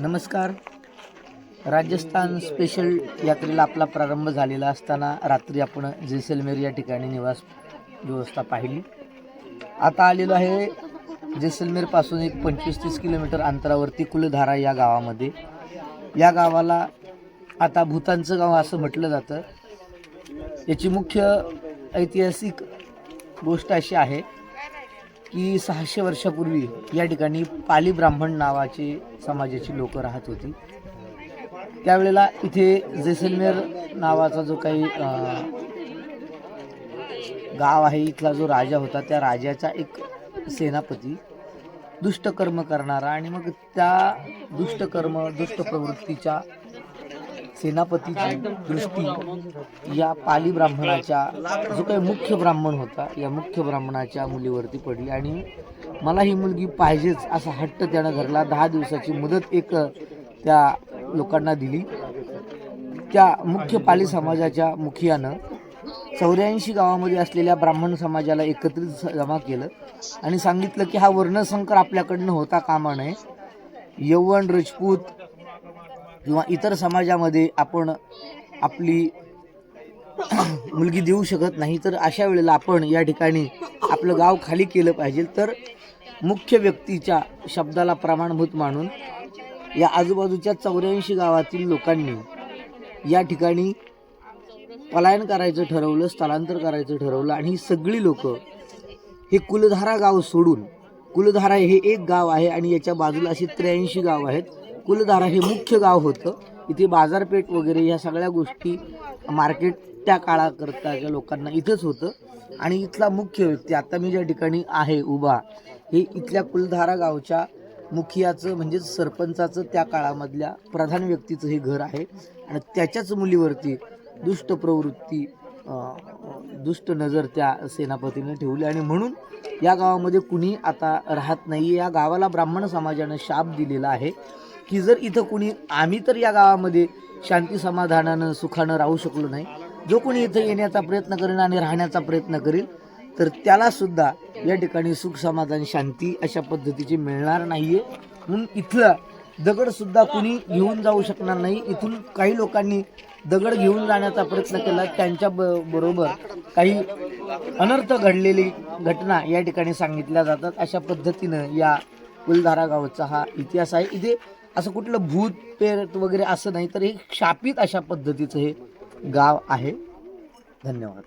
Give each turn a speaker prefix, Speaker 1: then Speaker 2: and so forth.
Speaker 1: नमस्कार. राजस्थान स्पेशल यात्रेला आपला प्रारंभ झालेला असताना रात्री आपण जैसलमेर या ठिकाणी निवास व्यवस्था पाहिली. आता आलेलो आहे जैसलमेरपासून एक पंचवीस तीस किलोमीटर अंतरावरती कुलधारा या गावामध्ये. या गावाला आता भूतांचं गाव असं म्हटलं जातं. याची मुख्य ऐतिहासिक गोष्ट अशी आहे की सहाशे वर्षापूर्वी या ठिकाणी पाली ब्राह्मण नावाचे समाजाची लोक राहत होती. त्यावेळेला इथे जैसलमेर नावाचा जो काही गाव आहे इथला जो राजा होता त्या राजाचा एक सेनापती दुष्टकर्म करणारा आणि मग त्या दुष्टकर्म दुष्ट प्रवृत्तीच्या सेनापतीची दृष्टी या पाली ब्राह्मणाच्या जो काही मुख्य ब्राह्मण होता या मुख्य ब्राह्मणाच्या मुलीवरती पडली. आणि मला ही मुलगी पाहिजेच असा हट्ट त्यानं घरला दहा दिवसाची मुदत एक त्या लोकांना दिली. त्या मुख्य पाली समाजाच्या मुखियानं चौऱ्याऐंशी गावामध्ये असलेल्या ब्राह्मण समाजाला एकत्रित जमा केलं आणि सांगितलं की हा वर्णसंकर आपल्याकडनं होता कामा नये. यवन रजपूत किंवा इतर समाजामध्ये आपण आपली मुलगी देऊ शकत नाही तर अशा वेळेला आपण या ठिकाणी आपलं गाव खाली केलं पाहिजे. तर मुख्य व्यक्तीच्या शब्दाला प्रमाणभूत मानून या आजूबाजूच्या चौऱ्याऐंशी गावातील लोकांनी या ठिकाणी पलायन करायचं ठरवलं स्थलांतर करायचं ठरवलं आणि ही सगळी लोक हे कुलधारा गाव सोडून कुलधारा हे एक गाव आहे आणि याच्या बाजूला अशी त्र्याऐंशी गाव आहेत. कुलधारा हे मुख्य गाव होतं. इथे बाजारपेठ वगैरे ह्या सगळ्या गोष्टी मार्केट त्या काळाकरताच्या लोकांना इथंच होतं. आणि इथला मुख्य व्यक्ती आता मी ज्या ठिकाणी आहे उभा हे इथल्या कुलधारा गावच्या मुखियाचं म्हणजेच सरपंचाचं त्या काळामधल्या प्रधान व्यक्तीचं हे घर आहे. आणि त्याच्याच मुलीवरती दुष्ट प्रवृत्ती दुष्ट नजर त्या सेनापतीने ठेवली. आणि म्हणून या गावामध्ये कुणी आता राहत नाही या गावाला ब्राह्मण समाजानं शाप दिलेला आहे. की जर इथं कुणी आम्ही तर या गावामध्ये शांती समाधानानं सुखानं राहू शकलो नाही. जो कोणी इथं येण्याचा प्रयत्न करेल आणि राहण्याचा प्रयत्न करेल तर त्याला सुद्धा या ठिकाणी सुख समाधान शांती अशा पद्धतीची मिळणार नाहीये. म्हणून इथलं दगडसुद्धा कुणी घेऊन जाऊ शकणार नाही. इथून काही लोकांनी दगड घेऊन जाण्याचा प्रयत्न केला. त्यांच्या ब बरोबर काही अनर्थ घडलेली घटना या ठिकाणी सांगितल्या जातात. अशा पद्धतीनं या कुलधारा गावचा हा इतिहास आहे. इथे असं कुठलं भूत पेरत वगैरे असं नाही तर हे शापित अशा पद्धतीचं हे गाव आहे. धन्यवाद.